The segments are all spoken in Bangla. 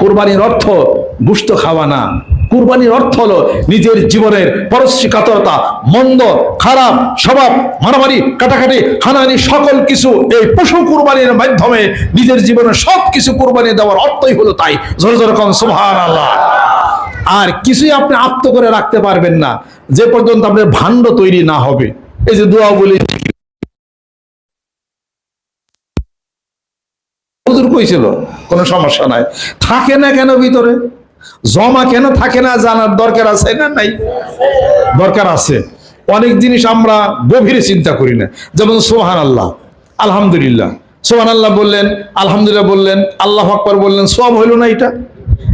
কুরবানির অর্থ গুস্ত খাওয়া না। কুরবানির অর্থ হলো নিজের জীবনের পরশ্রীকাতরতা, মন্দ, খারাপ, স্বভাব, মারামারি, কাটাকাটি, হানাহানি, সকল কিছু এই পশু কুরবানির মাধ্যমে নিজের জীবনের সব কিছু কুরবানি দেওয়ার অর্থই হলো তাই। জোরে জোরে কম আল্লাহ আর কিছুই আপনি আত্ম করে রাখতে পারবেন না। যে পর্যন্ত আপনার ভাণ্ড তৈরি না হবে। এই যে দোয়া বলি কইছিল কোনো সমস্যা নাই। থাকে না কেন ভিতরে? জমা কেন থাকে না জানার দরকার আছে না নাই? দরকার আছে। অনেক জিনিস আমরা গভীরে চিন্তা করি না। যেমন সোহান আল্লাহ আলহামদুলিল্লাহ। সোহান আল্লাহ বললেন, আলহামদুলিল্লাহ বললেন, আল্লাহ আকবর বললেন সব হইল না এটা?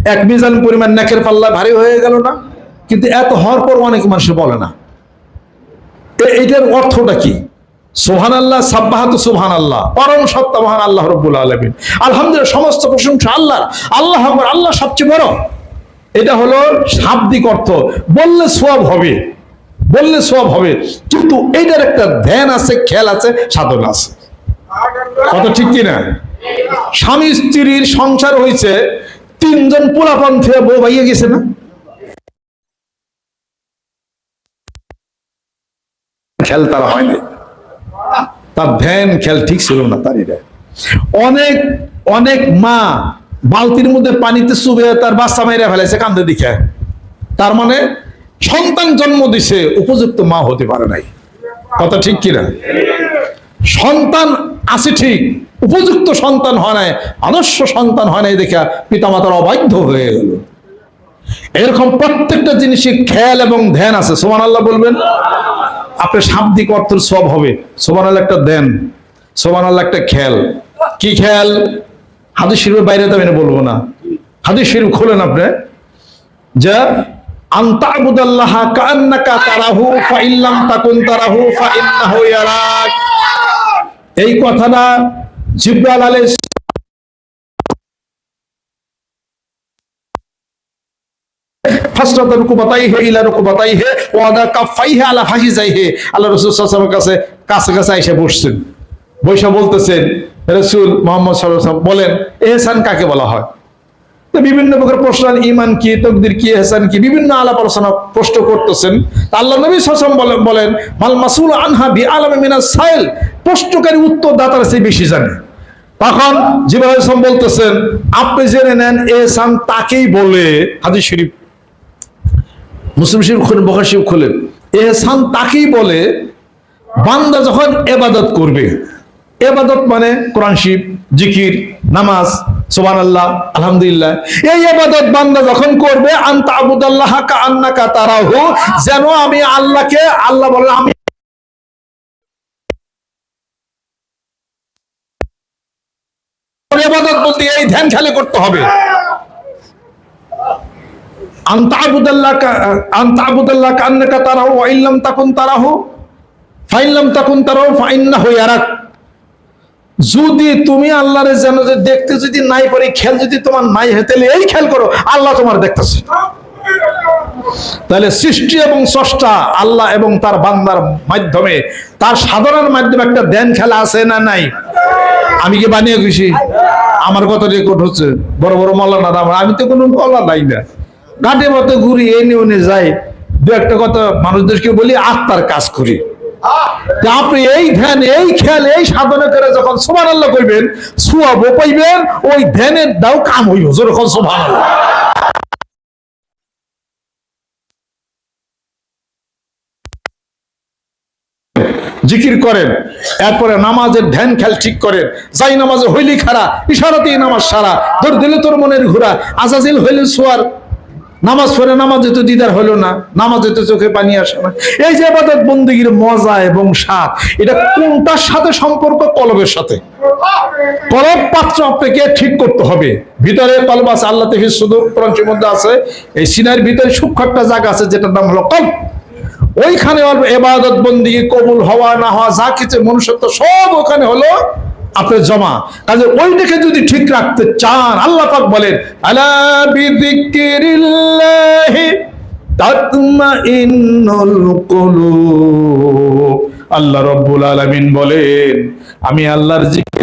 এক মিজান পরিমাণ নাকের পাল্লা ভারী হয়ে গেল না? কিন্তু এত হওয়ার পর অনেক মানুষ বলে না। এ- এইটার অর্থটা কি? সোহান আল্লাহ সাব্বাহাত সুবহান আল্লাহ পরম সত্তা মহান আল্লাহ রব্বুল আলমিন। আলহামদুলিল্লাহ, সমস্ত প্রশংসা আল্লাহ আল্লাহ আকবর, আল্লাহ সবচেয়ে বড়। এটা হলো শাব্দিক অর্থ। বললে সব হবে। বললে সব হবে। কিন্তু এইটার একটা ধ্যান আছে, খেয়াল আছে, সাধন আছে। কত ঠিক কিনা? স্বামী স্ত্রীর সংসার হয়েছে তিনজন পোলাপন থেকে বউ ভাইয়ে গেছে না? খেল তারা হয়নি তার ধ্যান খেল ঠিক ছিল না তার এটা। অনেক অনেক মা বালতির মধ্যে পানিতে চুবে তার বাচ্চা মেরে ফেলেছে কান্দে দিকে। তার মানে সন্তান জন্ম দিছে, উপযুক্ত মা হতে পারে নাই। কথা ঠিক কিনা? সন্তান আছে ঠিক, উপযুক্ত সন্তান হয় নাই, আদর্শ সন্তান হয় নাই দেখা পিতামাতার অবাধ্য হয়ে গেল। এরকম প্রত্যেকটা জিনিসে খেয়াল এবং ধ্যান আছে। সোমান আল্লাহ বলবেন? আপনার শাব্দিক অর্থের সব হবে। সোমান আল্লাহ একটা দেন সোমান আল্লাহ একটা খেল কি খেয়াল? হাদিস শরীফের বাইরে তো আমি বলব না। হাদিস শরীফ খোলেন আপনি। যা কান্নাকা তাকুন এই কথাটা জিব্রাইল আলাইহিস ফাসরাত রুকুবাতাইহি, ইলা রুকুবাতাইহি, ওয়া দা কাফাইহি আলা ফাহিজাইহি আল্লাহ রাসূল কাছে কাছে কাছে এসে বসছেন। বলতেছেন, রাসূল মুহাম্মদ বলেন, এহসান কাকে বলা হয়? তো বিভিন্ন প্রকার প্রশ্ন ইমান কি, তকদির কি, এহসান কি, বিভিন্ন আলাপ আলোচনা প্রশ্ন করতেছেন। আল্লাহ নবী আলাইহি ওয়াসাল্লাম বলেন, মাল মাসুল আনহা বি আলামি মিনাস সাইল? প্রশ্নকারী উত্তর দাতার চেয়ে বেশি জানে। তখন ইসলাম বলতেছেন, আপনি জেনে নেন, এহসান তাকেই বলে, হাদিস শরীফ মুসলিম শরীফ খুলেন, বখার শরীফ খুলেন। এহসান তাকেই বলে, বান্দা যখন এবাদত করবে, এবাদত মানে কোরআন শিব জিকির, নামাজ সোবান আল্লাহ আলহামদুলিল্লাহ। এই এবাদত বান্দা যখন করবে, আন্তা আবুদাল্লাহ কা আন্নাকা তারাহু, যেন আমি আল্লাহকে, আল্লাহ বলে আমি এবাদত বলতে এই ধ্যান খেলে করতে হবে। তাকুন তারাহু ফাইল্লাম তাকুন যদি তুমি আল্লাহরে যেন দেখতে যদি নাই পারি, খেল যদি তোমার নাই হয়, তাহলে এই খেল করো, আল্লাহ তোমার দেখতেছে। তাহলে সৃষ্টি এবং স্রষ্টা আল্লাহ এবং তার বান্দার মাধ্যমে, তার সাধারণ মাধ্যমে একটা ধ্যান খেলা আছে না নাই? আমি কি বানিয়ে খুশি আমার কথা রেকর্ড হচ্ছে। বড় বড় মলানা আমার আমি তো কোনো মলা নাই না। ঘাটে মতো ঘুরি এনে ওনে যাই। দু একটা কথা মানুষদেরকে বলি, আত্মার কাজ করি। আপনি এই ধ্যান, এই খেয়াল, এই সাধনা করে যখন আল্লাহ করবেন সুয়াবো পাইবেন, ওই ধ্যানের দাও কাম হইব যখন জিকির করেন, এরপরে নামাজের ধ্যান খেয়াল ঠিক করেন। যাই নামাজে হইলি খারা ইশারাতেই নামাজ সারা। তোর দিলে তোর মনের ঘোরা, আজাজিল হইলে সোয়ার। নামাজ পড়ে নামাজে তো দিদার হলো না, নামাজে তো চোখে পানি আসে না। এই যে আবাদত বন্দীগীর মজা এবং স্বাদ, এটা কোনটার সাথে সম্পর্ক? কলবের সাথে। কলব পাত্র আপনাকে ঠিক করতে হবে। ভিতরে কলব আছে, আল্লাহ থেকে শুধু কোরআনের মধ্যে আছে, এই সিনার ভিতরে সূক্ষ্ম একটা জায়গা আছে, যেটার নাম হলো কলব। ওইখানে এবাদত বন্দি কবুল হওয়া না হওয়া, যা কিছু মনুষ্যত্ব, সব ওখানে হলো আপনার জমা। কাজে ওইটাকে যদি ঠিক রাখতে চান, আল্লাহ পাক বলেন আল্লাহ রব্বুল আলামিন বলেন, আমি আল্লাহর জিকির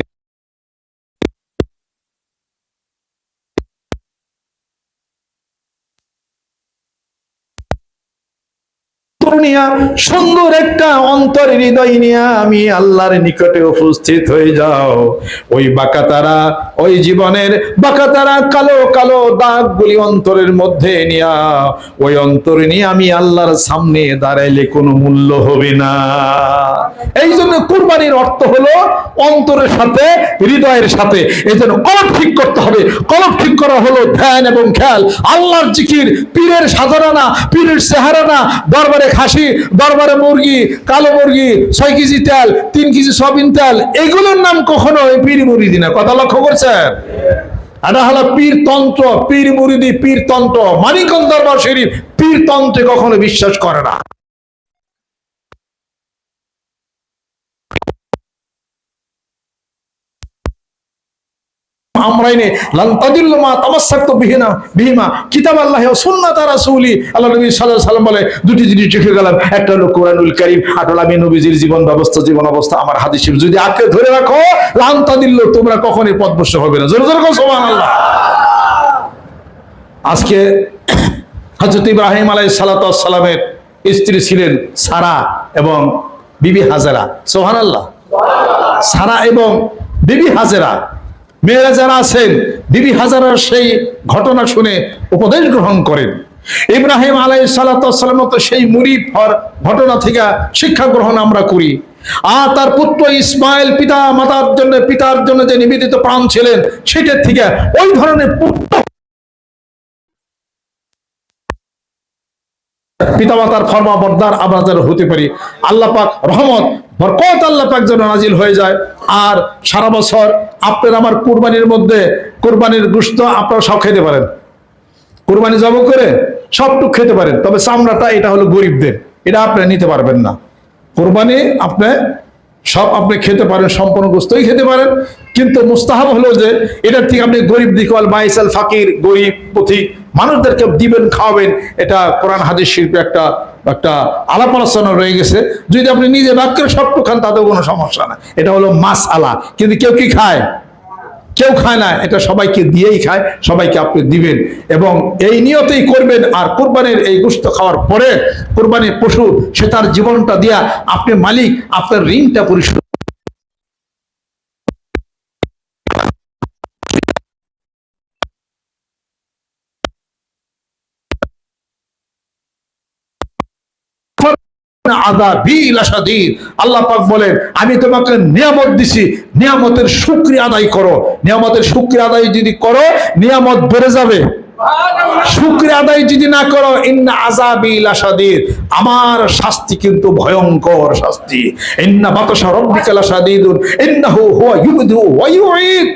নিয়া, সুন্দর একটা অন্তর হৃদয় নিয়া আমি আল্লাহর নিকটে উপস্থিত হয়ে যাও। ওই বাঁকা তারা ওই জীবনের বাঁকা তারা কালো কালো দাগগুলি অন্তরের মধ্যে নিয়া, ওই অন্তর নিয়ে আমি আল্লাহর সামনে দাঁড়াইলে কোনো মূল্য হবে না। এই জন্য কুরবানির অর্থ হলো অন্তরের সাথে, হৃদয়ের সাথে। এই জন্য কলপ ঠিক করতে হবে। কলপ ঠিক করা হলো ধ্যান এবং খেয়াল। আল্লাহর জিকির, পীরের সাধারণা পীরের চেহারানা, দরবারে খাসি, দরবারে মুরগি, কালো মুরগি, ছয় কেজি তেল, তিন কেজি সবিন তেল, এগুলোর নাম কখনো পীর মুরিদি না। কথা লক্ষ্য করছেন এটা হলো পীরতন্ত্র পীর মুরিদি পীরতন্ত্র। মানিকন দরবার শরীফ পীরতন্ত্রে কখনো বিশ্বাস করে না। আমরাইনে বিহিনা বিহিমা কিতাব আল্লাহ আল্লাহ নবী সাল্লাম বলে, দুটি জিনিস গেলাম। একটা হলো কোরআনুল আমি নবীজির জীবন ব্যবস্থা, জীবন অবস্থা, আমার হাদিস যদি আঁকড়ে ধরে রাখো, লান তাদিল্লু, তোমরা কখনোই পথভ্রষ্ট হবে না। জোরে আজকে হযরত ইব্রাহিম আলাইহিস সালাতু সালামের স্ত্রী ছিলেন সারা এবং বিবি হাজারা। সুবহানাল্লাহ। সারা এবং বিবি হাজারা। মেয়েরা যারা আছেন বিবি হাজারার সেই ঘটনা শুনে উপদেশ গ্রহণ করেন। ইব্রাহিম আলাই সালাতাম সেই মুরিদ হওয়ার ঘটনা থেকে শিক্ষা গ্রহণ আমরা করি। আর তার পুত্র ইসমাইল পিতা, মাতার জন্য, পিতার জন্য যে নিবেদিত প্রাণ ছিলেন, সেটার থেকে ওই ধরনের পুত্র পিতামাতার ফরমা বর্দার আমরা যেন হতে পারি। আল্লাপাক রহমত বরকত আল্লাহ পাক যেন নাজিল হয়ে যায়। আর সারা বছর আপনার আমার কুরবানির মধ্যে কুরবানির গুস্ত আপনারা সব খেতে পারেন। কুরবানি জব করে সবটুক খেতে পারেন। তবে চামড়াটা, এটা হলো গরিবদের। এটা আপনি নিতে পারবেন না। কোরবানি আপনি সব আপনি খেতে পারেন, সম্পূর্ণ গোস্তই খেতে পারেন। কিন্তু মুস্তাহাব হলো যে, এটার থেকে আপনি গরিব দিকল বাইসাল, ফাকির, গরিব, পথিক মানুষদেরকে দিবেন, খাওয়াবেন, এটা কোরআন, হাদিস, শিল্পে একটা একটা আলাপ আলোচনা রয়ে গেছে। যদি আপনি নিজে বাক্যের সবটুকু খান, তাতেও কোনো সমস্যা না এটা হলো মাস আলা কিন্তু কেউ কি খায়? কেউ খায় না। এটা সবাইকে দিয়েই খায়, সবাইকে আপনি দিবেন। এবং এই নিয়তেই করবেন, আর কোরবানির এই গুস্ত খাওয়ার পরে কোরবানির পশু, সে তার জীবনটা দিয়া আপনি মালিক, আপনার ঋণটা পরিশোধ আল্লাহ পাক বলেন আমি তোমাকে নিয়ামত দিছি নিয়ামতের শুক্রিয়া আদায় করো। নিয়ামতের শুক্রিয়া আদায় যদি করো নিয়ামত বেড়ে যাবে। শুক্রিয়া আদায় যদি না করো ইন্না আজাবি লাসাদিদ আমার শাস্তি কিন্তু ভয়ঙ্কর শাস্তি। ইন্না বাতাসা রব্বিকা লাসাদিদুন ইন্নাহু হুয়া ইউবদিউ ওয়া ইউঈদ।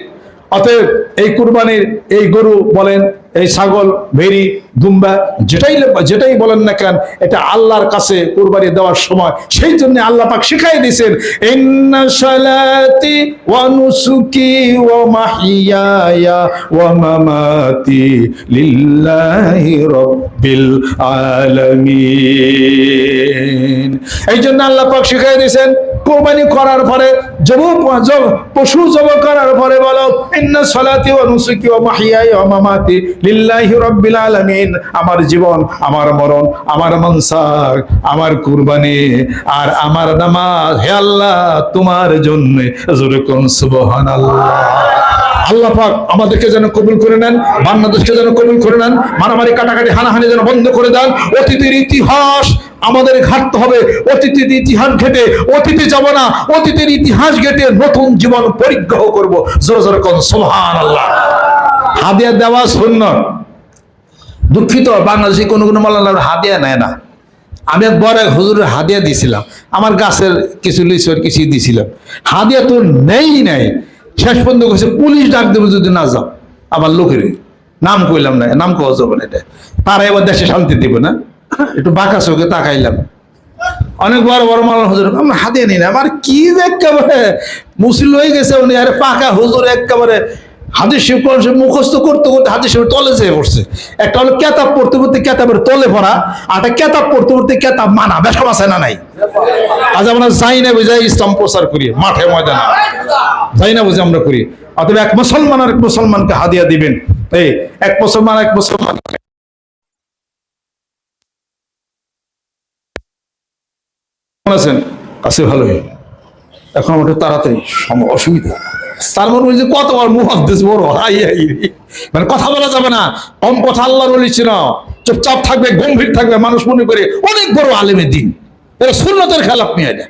অতএব এই কুরবানির এই গরু বলেন, এই ছাগল, ভেড়ি, দুম্বা, যেটাই যেটাই বলেন না কেন, এটা আল্লাহর কাছে কুরবানি দেওয়ার সময়। সেই জন্য আল্লাহ পাক শিখাই দিয়েছেন, ইন্না সালাতি ওয়া নুসুকি ওয়া মাহিয়ায়া ওয়া মামাতি লিল্লাহি রাব্বিল আলামিন। এই জন্য আল্লাহ পাক শিখাই দিয়েছেন কোরবানি করার পরে জব পশু জব করার পরে বলো, ইন্না সালাতি লিল্লাহি রাব্বিল আলামিন। আমার জীবন, আমার মরণ, আমার মনসাক আমার কুরবানি আর আমার নামাজ। হে আল্লাহ, তোমার জন্য জোরে কোন সুবহানাল্লাহ। আল্লাহ পাক আমাদেরকে যেন কবুল করে নেন, বাংলাদেশকে যেন কবুল করে নেন, মারামারি কাটাকাটি হানাহানি যেন বন্ধ করে দেন, অতীতের ইতিহাস আমাদের ঘাটতে হবে। অতীতের ইতিহাস ঘেটে, অতীতে যাব না। অতীতের ইতিহাস ঘেটে নতুন জীবন পরিগ্রহ করব। জোরে জোরে কোন সুবহান আল্লাহ হাদিয়া দেওয়া শূন্য দুঃখিত, বাংলাদেশি কোনো কোনো মাল্লা হাদিয়া নেয় না। আমি একবার এক হুজুরের হাদিয়া দিয়েছিলাম আমার গাছের কিছু লিচুর কিছু দিয়েছিলাম হাদিয়া তো নেই, নাই। শেষ পর্যন্ত কইছে, পুলিশ ডাক দেবে যদি না যাও। আমার লোকের নাম কইলাম না, নাম কওয়া যাবে না এটা। তারা এবার দেশে শান্তি দেবে না। একটু বাঁকা চোখে তাকাইলাম। অনেক বড় বড় মালান হুজুর, আমরা হাতে নিই না। আমার কি একেবারে মুসিল হয়ে গেছে উনি, আরে পাকা হুজুর একেবারে। হাদিস শিব মুখস্থ করতে করতে হাদিস শিব তলে যেয়ে পড়ছে। একটা হলো কেতাব পড়তে পড়তে কেতাবের তলে পড়া আর একটা কেতাব পড়তে পড়তে কেতাব মানা বেসা আছে না নাই। আজ আমরা যাই না বুঝাই ইসলাম প্রচার করি, মাঠে ময়দানে। যাই না বুঝে আমরা করি। অতএব এক মুসলমান আর এক মুসলমানকে হাদিয়া দিবেন। এই, এক মুসলমান এক মুসলমান আছেন? আছে ভালোই। এখন আমার তাড়াতাড়ি অসুবিধা। তার মনে কত কতবার মুহাদ্দিস বড় হাই হাই। মানে কথা বলা যাবে না। কম কথা আল্লাহর বলিছি না চুপচাপ থাকবে, গম্ভীর থাকবে মানুষ মনে করে অনেক বড় আলেমের দিন। এটা সুন্নতের খেলাপ নিয়ে এটা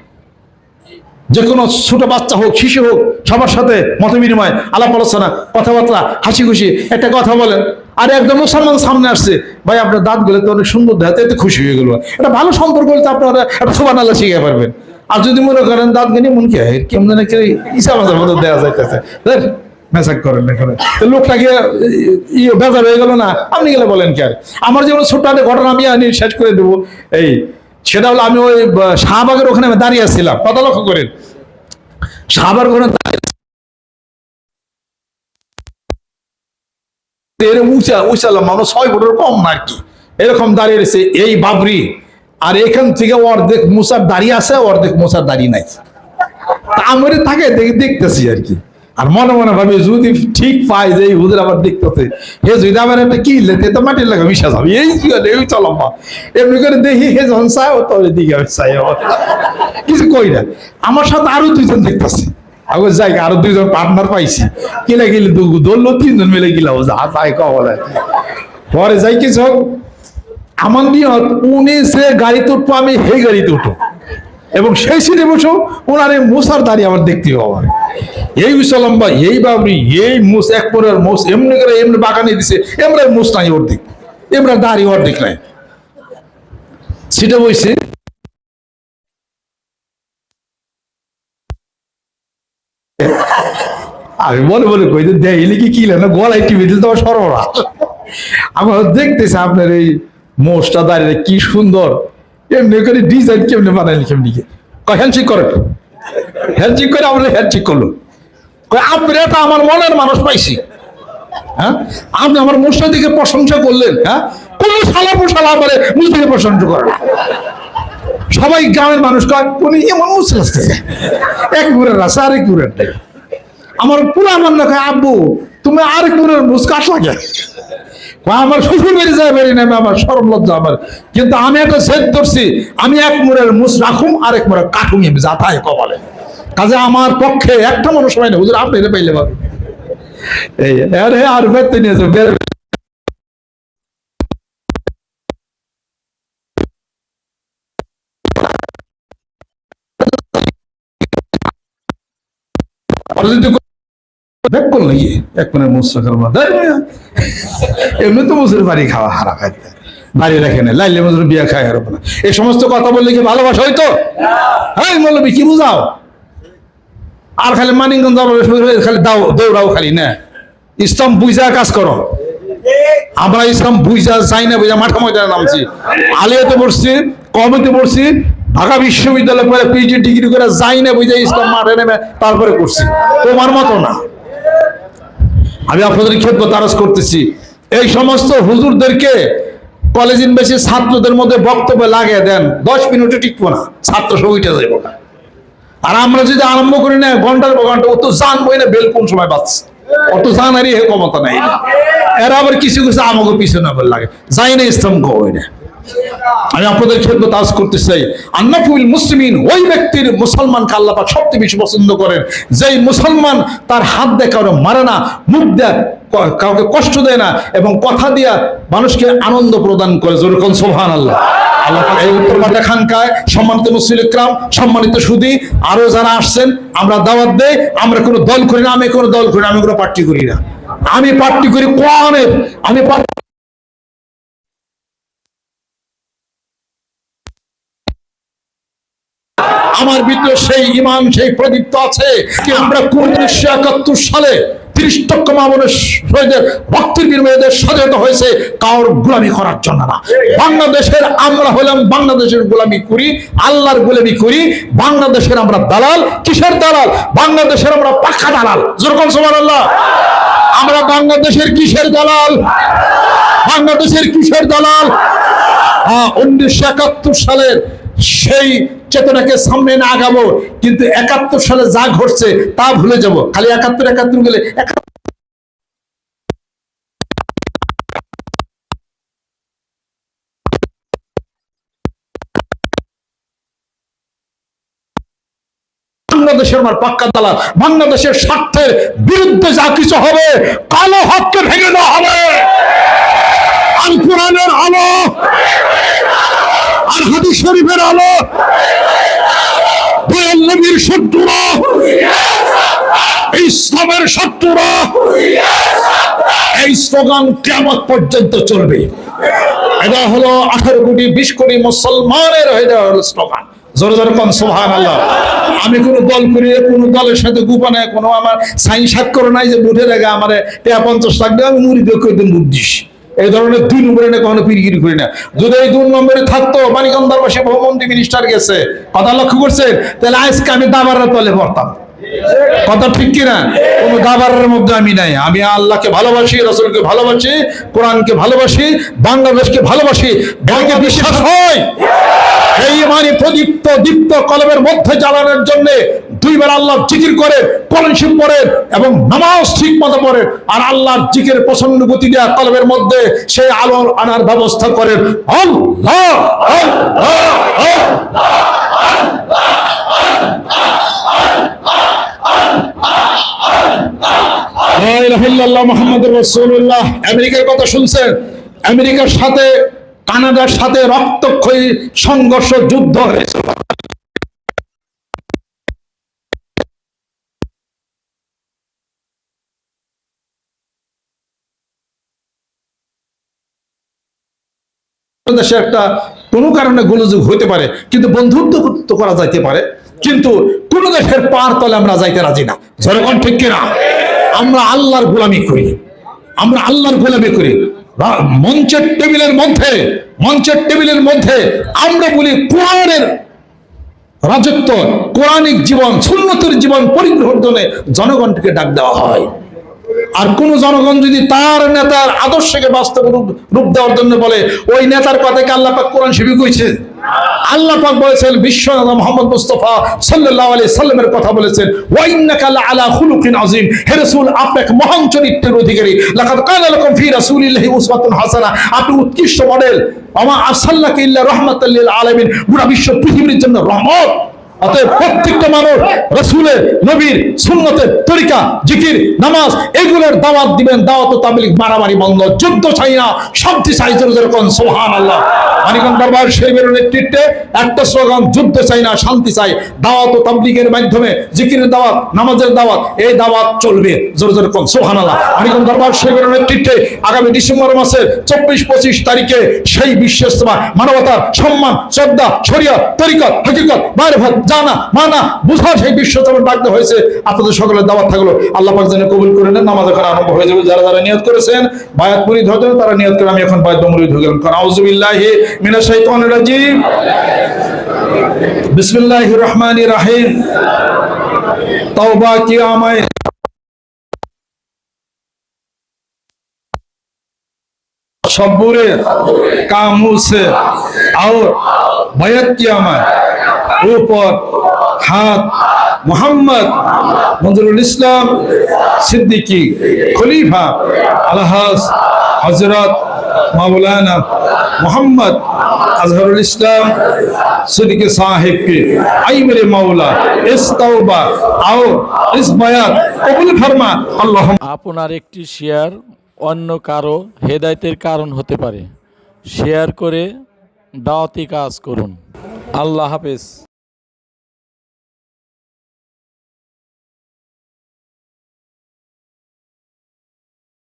যে কোনো ছোট বাচ্চা হোক, শিশু হোক, সবার সাথে মত বিনিময় আলাপ আলোচনা, কথাবার্তা হাসি খুশি একটা কথা বলেন। আর একজন মুসলমান সামনে আসছে, ভাই, আপনার দাঁতগুলো তো অনেক সুন্দর দেখাতে এতে খুশি হয়ে গেল। এটা ভালো সম্পর্ক হলে তো আপনারা একটা সোবান আল্লাহ শিখে পারবেন। আর যদি মনে করেন দাঁত গেলে মন কি হয় কেমন কি ইসা মাজার মতো দেওয়া যাইতেছে? মেসাক করেন না করেন লোকটাকে ইয়ে বেজার হয়ে গেল না? আপনি গেলে বলেন কি আর? আমার যেমন ছোট্ট একটা ঘটনা আমি আনি, শেষ করে দেবো। এই সেটা হলো আমি ওই শাহবাগের ওখানে আমি দাঁড়িয়ে আসছিলাম কথা লক্ষ্য করেন। শাহবাগ ওখানে এরকম উঁচা উঁচালাম মানুষ ছয় ফুটের কম না আর কি এরকম দাঁড়িয়ে রয়েছে এই বাবরি। আর এখান থেকে অর্ধেক মুসার দাঁড়িয়ে আছে, অর্ধেক মুসার দাঁড়িয়ে নাই। তা আমি থাকে, দেখে, দেখতেছি আর কি। আর মনে মনে ভাবি, যদি ঠিক পাই যে এই আবার দেখতেছে, হে যদি আমার একটা কি লেতে, তো মাটির লাগা, মিশা যাবে, এই এই চলাম এমনি করে দেখি, হে যখন চাই ও তোর দিকে আমি চাই আবার। কিছু কই না। আমার সাথে আরও দুইজন দেখতেছে। আগে যাই, আরও দুইজন পার্টনার পাইছি। কিলা গেলে ধরলো তিনজন মিলে গেলাম যা, তাই কবলে পরে যাই কিছু আমার নিয়ত, উনি সে গাড়িতে উঠবো, আমি সেই গাড়িতে উঠবো। এবং সেই সিটে বসো ওনার এই মুসার দাঁড়িয়ে আমার দেখতে হবে। এই লম্বা এই বাবরি, এই মুস, এক পরের মুস, এমনি করে এমনি বাগানে দিছে এমনি মুস নাই অর্ধেক এমনি দাঁড়িয়ে অর্ধেক নাই। সিটে বইছে আমি মনে মনে কই যে দেয়নি কি কি না, গলায় টিভি দিলে তোমার সরবরাহ। আমার দেখতেছে আপনার এই মোষটা দাঁড়িয়ে কি সুন্দর। এমনি করে ডিজাইন কেমনি বানাইলি কেমনি কে? কয় হ্যান্ডশেক করেন হ্যান্ডশেক করে? আমরা হ্যান্ডশেক করল কয় আপনি এটা আমার মনের মানুষ পাইছি। হ্যাঁ? আপনি আমার মোষটা প্রশংসা করলেন। হ্যাঁ? কোন শালা পোশালা আমার মুসলিমে প্রশংসা করে সবাই গ্রামের মানুষ কয় উনি এমন মুসলিম আসতেছে। এক পুরের রাস্তা আরেক পুরের আমার পুরা আমার না কয় আব্বু তুমি আরেক পুরের মুসকাশ লাগে। কয়, আমার শ্বশুর বাড়ি যায় বেরিয়ে নেবে আমার সরম লজ্জা আমার। কিন্তু আমি একটা সেট ধরছি, আমি এক মোড়ের মুস রাখুম, আরেক মোড়ের কাঠুম আমি যাতায় কবালে কাজে আমার পক্ষে একটা মানুষ হয় না, হুজুর, আপনি পাইলে পাবেন এই, আরে, আর বেতে নিয়েছে দেখ করল নাকি এক মিনিট মুসরা করব এমনি তো মুসুর বাড়ি খাওয়া হারা খাইতে। বাড়ি রেখে নেই লাইলে মজুর বিয়া খায় আর না। এই সমস্ত কথা বললে কি ভালোবাসা হইতো? হ্যাঁ বলবি কি বুঝাও? আর খালি মানিকগঞ্জ খালি দাও, দৌড়াও খালি, না। ইসলাম বুঝা কাজ করো। আমরা ইসলাম বুঝা যাই না বুঝা মাঠা ময়দানে নামছি। আলিয়াতে পড়ছি কমেতে পড়ছি, ঢাকা বিশ্ববিদ্যালয় পরে পিএইচডি ডিগ্রি করে যাই না বুঝা ইসলাম মাঠে নেমে তারপরে করছি। তোমার মতো না। আমি আপনাদের ক্ষেত্র তারস করতেছি। এই সমস্ত হুজুরদেরকে কলেজ বেশি ছাত্রদের মধ্যে বক্তব্য লাগিয়ে দেন, দশ মিনিটে টিকবো না, ছাত্র সঙ্গীটা যাইব না। আর আমরা যদি আরম্ভ করি না, ঘণ্টার পর ঘণ্টা, ও তো জানবই না বেল কোন সময় বাঁচছে অত জানারই ক্ষমতা নাই এরা আবার কিছু কিছু আমাকে পিছনে লাগে। যাই না, ইসলাম কই না। আমি আপনাদের ক্ষেত্রে তাজ করতে চাই। আন্নাফুল মুসলিমিন ওই ব্যক্তির মুসলমানকে আল্লাহ সবচেয়ে বেশি পছন্দ করেন। যেই মুসলমান তার হাত দিয়ে কারও মারে না, মুখ দেয় কাউকে কষ্ট দেয় না এবং কথা দিয়া মানুষকে আনন্দ প্রদান করে। যেরকম সোহান আল্লাহ আমি পার্টি করি আমি পার্টি করি কোরআনের। আমি পার্টি আমার ভিতরে সেই ইমান সেই প্রদীপ্ত আছে কি আমরা উনিশশো একাত্তর সালে হয়েছে না। বাংলাদেশের আমরা বাংলাদেশের করি, আল্লাহর করি, বাংলাদেশের আমরা দালাল। কিসের দালাল? বাংলাদেশের আমরা পাখা দালাল। যেরকম সমান আল্লাহ আমরা বাংলাদেশের কিসের দালাল? বাংলাদেশের কিসের দালাল? উনিশশো একাত্তর সালের সেই চেতনাকে সামনে না আগাবো, কিন্তু একাত্তর সালে যা ঘটছে তা ভুলে যাব। খালি একাত্তর একাত্তর গেলে বাংলাদেশের আমার পাক্কা দালা বাংলাদেশের স্বার্থের বিরুদ্ধে যা কিছু হবে, কালো ভেঙে হবে। আর হাদিস শরীফের আলো। দয়াল নবীর শত্রুরা। ইসলামের শত্রুরা। এই স্লোগান কেমন পর্যন্ত চলবে। এটা হলো আঠারো কোটি, বিশ কোটি মুসলমানের এটা হলো স্লোগান। জোরে সোহান আল্লাহ আমি কোন দল করি, কোন দলের সাথে গোপনে, কোনো আমার সাইন স্বাক্ষর নাই যে বুঝে রেখে আমার পঞ্চাশ দিয়ে আমি মুড়ি দিয়ে দিন বুদ্ধিস এই ধরনের দুই নম্বরে না কখনো পিরিগিরি করি না। যদি এই দুই নম্বরে থাকতো মানিকন্দার বসে ভ্রমন্ত্রী মিনিস্টার গেছে, কথা লক্ষ্য করছেন? তাহলে আজকে আমি দাবারের তলে পড়তাম। কথা ঠিক কিনা? কোন দাবারের মধ্যে আমি নাই। আমি আল্লাহকে ভালোবাসি, রসুলকে ভালোবাসি, কোরআনকে ভালোবাসি, বাংলাদেশকে ভালোবাসি। ব্যাংকে বিশ্বাস হয়। এই মানে প্রদীপ্ত দীপ্ত কলমের মধ্যে জ্বালানোর জন্য দুইবার আল্লাহ জিকির করে কলসিম পড়েন এবং নামাজ ঠিক মতো পড়েন আর আল্লাহর জিকির প্রচণ্ড দেওয়া কলমের মধ্যে সেই আলো আনার ব্যবস্থা করেন আমেরিকার কথা শুনছেন আমেরিকার সাথে কানাডার সাথে রক্তক্ষয়ী সংঘর্ষ যুদ্ধ হয়েছে দেশে একটা কোনো কারণে গোলযোগ হইতে পারে, কিন্তু বন্ধুত্ব তো করা যাইতে পারে, কিন্তু কোন দেশের পার তলে আমরা যাইতে রাজি না। জনগণ ঠিক কিনা? আমরা আল্লাহর গোলামি করি। আমরা আল্লাহর গোলামি করি। মঞ্চের টেবিলের মধ্যে, মঞ্চের টেবিলের মধ্যে আমরা বলি কোরআনের রাজত্ব, কোরআনিক জীবন, সুন্নতের জীবন পরিবর্তনে জনগণকে ডাক দেওয়া হয়। আর কোন জনগণ যদি তার নেতার আদর্শকে বাস্তব রূপ দেওয়ার জন্য বলে, ওই নেতার কথাকে আল্লাহ পাক কোরআন শিবি কইছে। আল্লাহ পাক বলেছেন বিশ্বনাথ মোহাম্মদ মুস্তফা সাল্লাল্লাহু আলাইহি সাল্লামের কথা বলেছেন, ওয়া ইন্নাকা আলা খুলুকিন আযীম। হে রাসূল, আপনি এক মহান চরিত্রের অধিকারী। লাকাদ কানা লাকুম ফি রাসূলিল্লাহি উসওয়াতুন হাসানা। আপনি উৎকৃষ্ট মডেল। আমা আরসালনাকা ইল্লা রাহমাতাল লিল আলামিন। পুরো বিশ্ব পৃথিবীর জন্য রহমত। অতএব প্রত্যেকটা মানুষ রসুলের নবীর সুন্নতের তরিকা, জিকির, নামাজ, এগুলোর দাওয়াত দিবেন। দাওয়াত মারামারি বন্ধ, যুদ্ধ চাই না, শান্তি চাই জোরে সোহান আল্লাহ মানিকন নেতৃত্বে একটা স্লোগান, যুদ্ধ চাই না, শান্তি চাই। দাওয়াত মাধ্যমে দাওয়াত, নামাজের দাওয়াত, এই দাওয়াত চলবে। জোরে জোরে কোন? সোহান আল্লাহ মানিকন দরবার শরীফের নেতৃত্বে আগামী ডিসেম্বর মাসের চব্বিশ পঁচিশ তারিখে সেই বিশ্ব মানবতার সম্মান, শ্রদ্ধা শরিয়া তরিকা হকিকত মারফত জানা, মানা বুঝা সেই বিশ্ব তোমার বাধ্য হয়েছে। আপনাদের সকলের দাবার থাকল। আল্লাহ পাক যেন কবুল করে নেন আমাদের ওখানে আরম্ভ হয়ে যাবে। যারা যারা নিয়ত করেছেন, বায়াত মুড়ি ধরেন তারা নিয়ত করে, আমি এখন বায়াত মুড়ি ধরে গেলাম। কারণ আউজুবিল্লাহি মিনা শাইতানির রাজিম। বিসমিল্লাহির রহমানির রহিম। তাওবা কি আমায় সবুরে কামুসে। আর বয়ত কি আমায় রূপক খাত মোহাম্মদ মঞ্জুরুল ইসলাম সিদ্দিকি, খলিফা আলহাস হজরত মাওলানা মোহাম্মদ আজহারুল ইসলাম সিদ্দিকি সাহেবকে আইমরে মাওলা, ইস্তাওবা, আও ইসবায়াত কবুল ফরমা আল্লাহ আপনার একটি শেয়ার অন্য কারও হেদায়েতের কারণ হতে পারে। শেয়ার করে দাওয়াতি কাজ করুন। আল্লাহ হাফেজ।